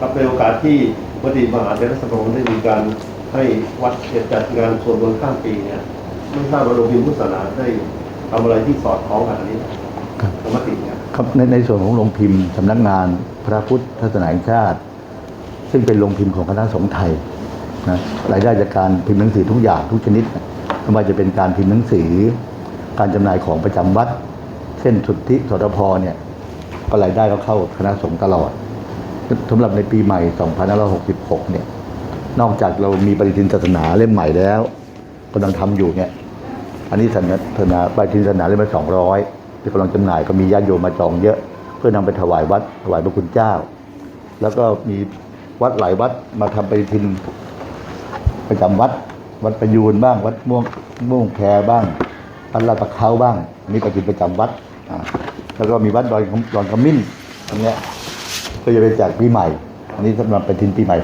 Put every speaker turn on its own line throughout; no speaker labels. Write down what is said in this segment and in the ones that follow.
ครับในโอกาสที่วดีมหาเทรสมาคมได้มีการให้วัดจัดงานสวดมนต์ข้ามปีเนี่ยไม่ทราบว่าโรงพิมพ์พุทธศาสนาได้ทำอะไรที่สอดคล้องกับอันนี้
ครับ
มติเนี่ย
ครับในในส่วนของโรงพิมพ์สำนักงานพระพุทธศาสนาแห่งชาติ ซึ่งเป็นโรงพิมพ์ของคณะสงฆ์ไทยนะรายได้จากการพิมพ์หนังสือทุกอย่างทุกชนิดไม่ว่าจะเป็นการพิมพ์หนังสือ การจำหน่ายของประจำวัด เช่นสุทธิสทพเนี่ยก็รายได้ก็เข้าคณะสงฆ์ตลอด สำหรับในปีใหม่2566 เนี่ย นอกจากเรามีปฏิทินศาสนาเล่มใหม่แล้วกำลังทำอยู่เนี่ย อันนี้ศาสนาปฏิทินศาสนาเล่มละสองร้อยที่กำลังจำหน่ายก็มีญาติโยมมาจองเยอะ เพื่อนำไปถวายวัดถวายพระคุณเจ้า แล้วก็มีวัดหลายวัดมาทำปฏิทินประจำวัด วัดประยูนบ้าง วัดม่วงม่วงแคบ้างวัดลาดตะเขาบ้างอันนี้ปฏิทินประจำวัดแล้วก็มีวัดดอยคำดอนขมิ้นตรงเนี้ย ก็จะเป็นจากปีใหม่ อันนี้สำหรับปฏิทินปีใหม่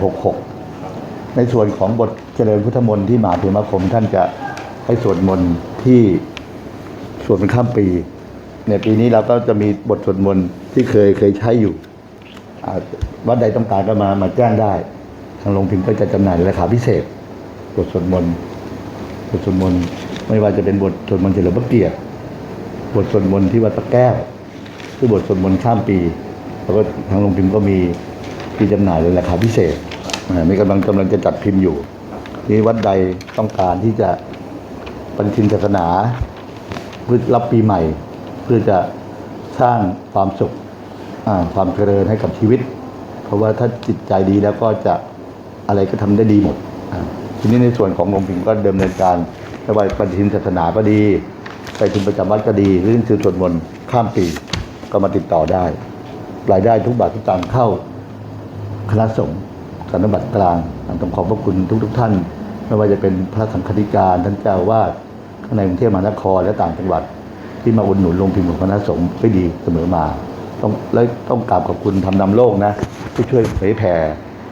66 ในส่วนของบทเจริญพุทธมนต์ที่มหาเถรคมท่านจะให้สวดมนต์ที่สวดเป็นข้ามปี ในปีนี้เราก็จะมีบทสวดมนต์ที่เคยเคยใช้อยู่วัดใดต้องการก็มามาแจ้งได้ ทางโรงพิมพ์ก็จะจำหน่ายในราคาพิเศษ บทสวดมนต์บทสวดมนต์ไม่ว่าจะเป็นบทสวดมนต์เฉลิมพระเกียรติบทสวดมนต์ที่วัดพระแก้ว คือบทสวดมนต์ข้ามปี แล้วก็ทางโรงพิมพ์ก็มีมีจำหน่ายในราคาพิเศษมีกำลังกำลังจะจัดพิมพ์อยู่นี่วัดใดต้องการที่จะปฏิทินศาสนาเพื่อรับปีใหม่ เพื่อจะสร้างความสุขความเจริญให้กับชีวิต เพราะว่าถ้าจิตใจดีแล้วก็จะอะไรก็ทำได้ดีหมดทีนี้ในส่วนของโรงพิมพ์ก็เดำเนินการไม่ว่าปฏิทินศาสนาก็ดีไปทินประจำวัดก็ดีหรือหนังสือสวดมนต์ข้ามปีก็มาติดต่อได้ รายได้ทุกบาททุกสตางค์เข้าคณะสงฆ์สำนักบัตรกลางต้องขอบพระคุณทุกๆทท่าน ไม่ว่าจะเป็นพระสังฆธิการท่านเจ้าวาดข้างในกรุงเทพมหานครและต่างจังหวัด ที่มาอุดหนุนโรงพิมพ์ของคณะสงฆ์ได้ดีเสมอมา ต้องและต้องกราบขอบคุณทำนำโลกนะที่ช่วยเผยแผ่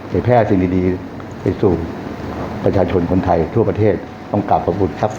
เผยแพร่สิ่งดีๆไปสู่ประชาชนคนไทยทั่วประเทศต้องกราบขอบคุณครับ